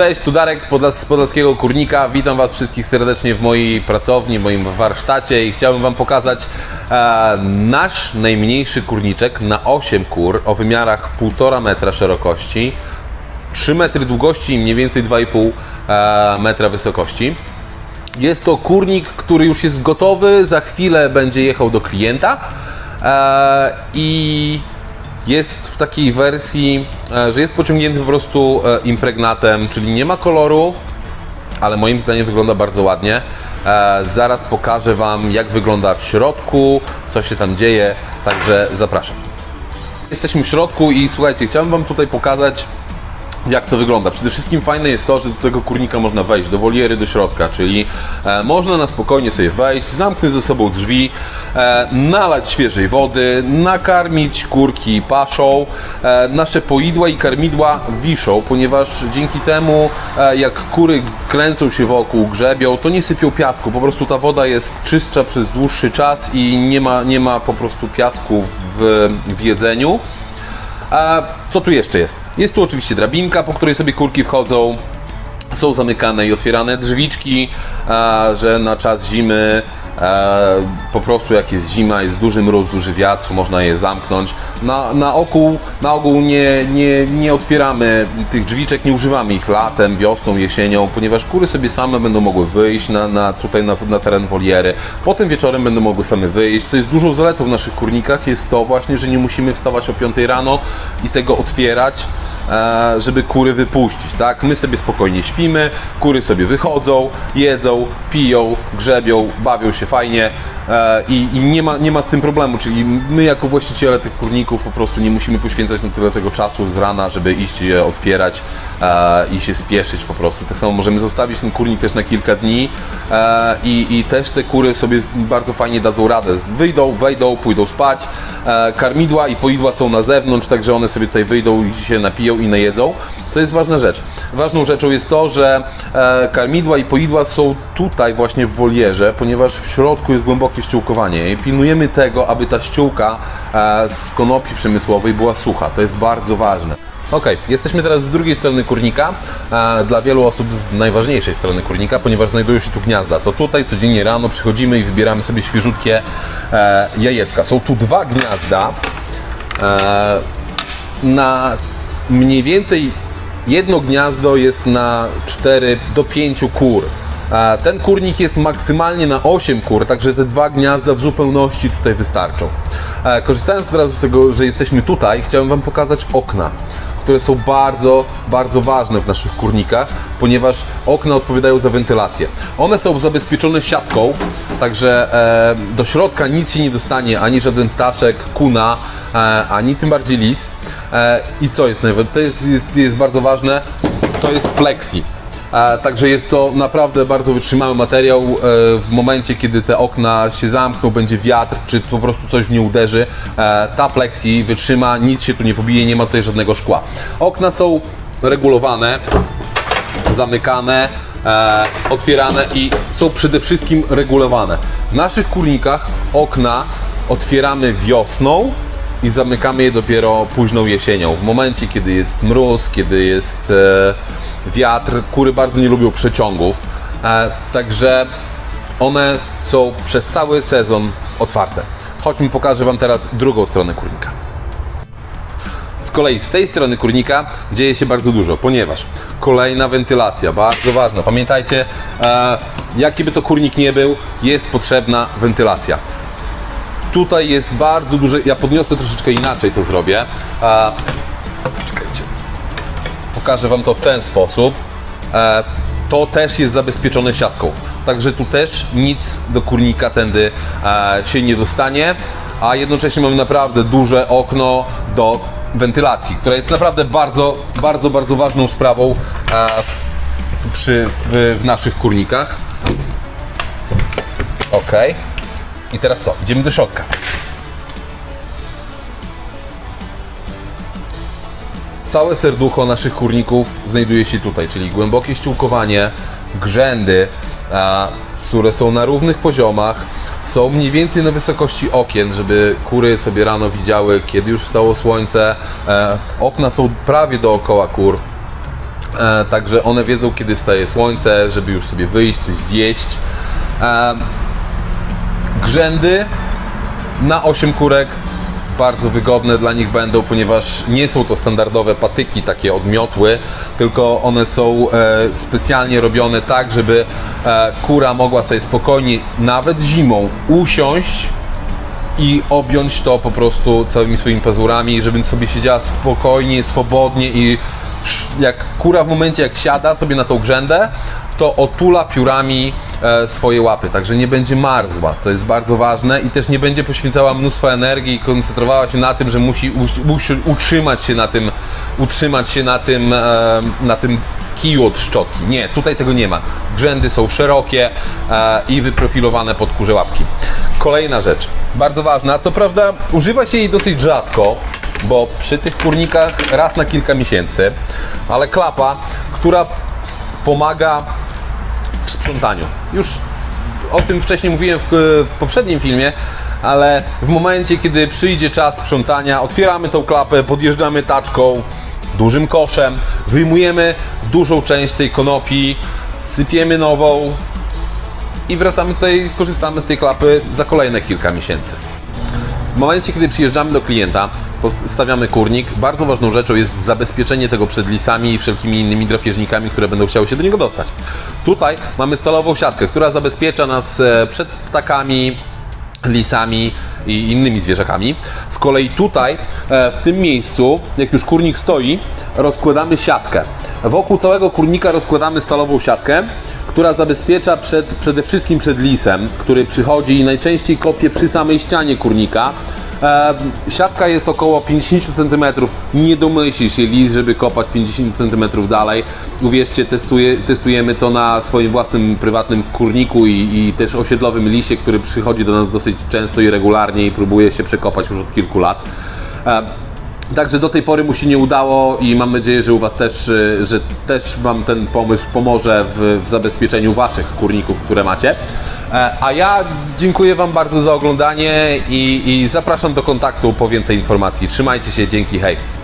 Cześć, tu Darek z Podlaskiego Kurnika. Witam Was wszystkich serdecznie w mojej pracowni, w moim warsztacie i chciałbym Wam pokazać e, nasz najmniejszy kurniczek na 8 kur o wymiarach 1,5 metra szerokości, 3 metry długości i mniej więcej 2,5 e, metra wysokości. Jest to kurnik, który już jest gotowy, za chwilę będzie jechał do klienta e, i jest w takiej wersji, e, że jest pociągnięty po prostu e, impregnatem, czyli nie ma koloru, ale moim zdaniem wygląda bardzo ładnie. E, zaraz pokażę Wam, jak wygląda w środku, co się tam dzieje, także zapraszam. Jesteśmy w środku i słuchajcie, chciałem Wam tutaj pokazać, jak to wygląda. Przede wszystkim fajne jest to, że do tego kurnika można wejść, do woliery, do środka, czyli e, można na spokojnie sobie wejść, zamknąć ze sobą drzwi, e, nalać świeżej wody, nakarmić kurki paszą. E, nasze poidła i karmidła wiszą, ponieważ dzięki temu, e, jak kury kręcą się wokół, grzebią, to nie sypią piasku. Po prostu ta woda jest czystsza przez dłuższy czas i nie ma, nie ma po prostu piasku w, w jedzeniu. A co tu jeszcze jest? Jest tu oczywiście drabinka, po której sobie kurki wchodzą. Są zamykane i otwierane drzwiczki, że na czas zimy po prostu jak jest zima, jest duży mróz, duży wiatr, można je zamknąć. Na, na, ogół, na ogół nie, nie, nie otwieramy tych drzwiczek, nie używamy ich latem, wiosną, jesienią, ponieważ kury sobie same będą mogły wyjść na, na, tutaj na, na teren woliery. Potem wieczorem będą mogły same wyjść. Co jest dużą zaletą w naszych kurnikach jest to właśnie, że nie musimy wstawać o 5 rano i tego otwierać e, żeby kury wypuścić, tak? My sobie spokojnie śpimy, kury sobie wychodzą, jedzą, piją, grzebią, bawią się fajnie e, i, i nie, ma, nie ma z tym problemu, czyli my jako właściciele tych kurników po prostu nie musimy poświęcać na tyle tego czasu z rana, żeby iść je otwierać e, i się spieszyć po prostu. Tak samo możemy zostawić ten kurnik też na kilka dni e, i, i też te kury sobie bardzo fajnie dadzą radę. Wyjdą, wejdą, pójdą spać, e, karmidła i poidła są na zewnątrz, także one sobie tutaj wyjdą i się napiją i najedzą, co jest ważna rzecz. Ważną rzeczą jest to, że e, karmidła i poidła są tutaj właśnie w wolierze, ponieważ w środku jest ściółkowanie i pilnujemy tego, aby ta ściółka e, z konopi przemysłowej była sucha. To jest bardzo ważne. Ok, jesteśmy teraz z drugiej strony kurnika, e, dla wielu osób z najważniejszej strony kurnika, ponieważ znajdują się tu gniazda. To tutaj codziennie rano przychodzimy i wybieramy sobie świeżutkie e, jajeczka. Są tu dwa gniazda. Na mniej więcej jedno gniazdo jest na 4 do 5 kur. Ten kurnik jest maksymalnie na 8 kur, także te dwa gniazda w zupełności tutaj wystarczą. E, Korzystając teraz z tego, że jesteśmy tutaj, chciałem Wam pokazać okna, które są bardzo, bardzo ważne w naszych kurnikach, ponieważ okna odpowiadają za wentylację. One są zabezpieczone siatką, także e, do środka nic się nie dostanie, ani żaden ptaszek, kuna, e, ani tym bardziej lis. I co jest najważniejsze? To jest, jest, jest bardzo ważne, to jest plexi. E, Także jest to naprawdę bardzo wytrzymały materiał. E, W momencie, kiedy te okna się zamkną, będzie wiatr, czy po prostu coś w nie uderzy, e, ta plexi wytrzyma, nic się tu nie pobije, nie ma tutaj żadnego szkła. Okna są regulowane, zamykane, e, otwierane i są przede wszystkim regulowane. W naszych kurnikach okna otwieramy wiosną i zamykamy je dopiero późną jesienią. W momencie, kiedy jest mróz, kiedy jest e, wiatr, kury bardzo nie lubią przeciągów, e, także one są przez cały sezon otwarte. Chodźmy, pokażę Wam teraz drugą stronę kurnika. Z kolei z tej strony kurnika dzieje się bardzo dużo, ponieważ kolejna wentylacja, bardzo ważna. Pamiętajcie, e, jaki by to kurnik nie był, jest potrzebna wentylacja. Tutaj jest bardzo duże, ja podniosę troszeczkę inaczej to zrobię. E, czekajcie, pokażę Wam to w ten sposób. E, to też jest zabezpieczone siatką. Także tu też nic do kurnika tędy e, się nie dostanie, a jednocześnie mamy naprawdę duże okno do wentylacji, która jest naprawdę bardzo, bardzo, bardzo ważną sprawą e, w, przy, w, w naszych kurnikach. Ok. I teraz co? Idziemy do środka. Całe serducho naszych kurników znajduje się tutaj, czyli głębokie ściółkowanie, grzędy, a, które są na równych poziomach, są mniej więcej na wysokości okien, żeby kury sobie rano widziały, kiedy już wstało słońce. E, okna są prawie dookoła kur. E, także one wiedzą, kiedy wstaje słońce, żeby już sobie wyjść, coś zjeść. E, grzędy na 8 kurek. Bardzo wygodne dla nich będą, ponieważ nie są to standardowe patyki, takie odmiotły, tylko one są e, specjalnie robione tak, żeby e, kura mogła sobie spokojnie, nawet zimą, usiąść i objąć to po prostu całymi swoimi pazurami, żeby sobie siedziała spokojnie, swobodnie i jak kura w momencie jak siada sobie na tą grzędę, to otula piórami e, swoje łapy, także nie będzie marzła. To jest bardzo ważne i też nie będzie poświęcała mnóstwa energii i koncentrowała się na tym, że musi utrzymać się na tym, utrzymać się na tym, e, na tym kiju od szczotki. Nie, tutaj tego nie ma. Grzędy są szerokie e, i wyprofilowane pod kurze łapki. Kolejna rzecz, bardzo ważna, co prawda używa się jej dosyć rzadko, bo przy tych kurnikach raz na kilka miesięcy, ale klapa, która pomaga w sprzątaniu. Już o tym wcześniej mówiłem w, w poprzednim filmie, ale w momencie, kiedy przyjdzie czas sprzątania, otwieramy tą klapę, podjeżdżamy taczką, dużym koszem, wyjmujemy dużą część tej konopi, sypiemy nową i wracamy tutaj, korzystamy z tej klapy za kolejne kilka miesięcy. W momencie, kiedy przyjeżdżamy do klienta, stawiamy kurnik, bardzo ważną rzeczą jest zabezpieczenie tego przed lisami i wszelkimi innymi drapieżnikami, które będą chciały się do niego dostać. Tutaj mamy stalową siatkę, która zabezpiecza nas e, przed ptakami, lisami i innymi zwierzakami. Z kolei tutaj, e, w tym miejscu, jak już kurnik stoi, rozkładamy siatkę. Wokół całego kurnika rozkładamy stalową siatkę, która zabezpiecza przed, przede wszystkim przed lisem, który przychodzi i najczęściej kopie przy samej ścianie kurnika. E, siatka jest około 50 cm. Nie domyśli się lis, żeby kopać 50 cm dalej. Uwierzcie, testuje, testujemy to na swoim własnym prywatnym kurniku i, i też osiedlowym lisie, który przychodzi do nas dosyć często i regularnie i próbuje się przekopać już od kilku lat. E, Także do tej pory mu się nie udało i mam nadzieję, że u Was też, y, że też Wam ten pomysł pomoże w, w zabezpieczeniu Waszych kurników, które macie. E, A ja dziękuję Wam bardzo za oglądanie i, i zapraszam do kontaktu po więcej informacji. Trzymajcie się, dzięki, hej!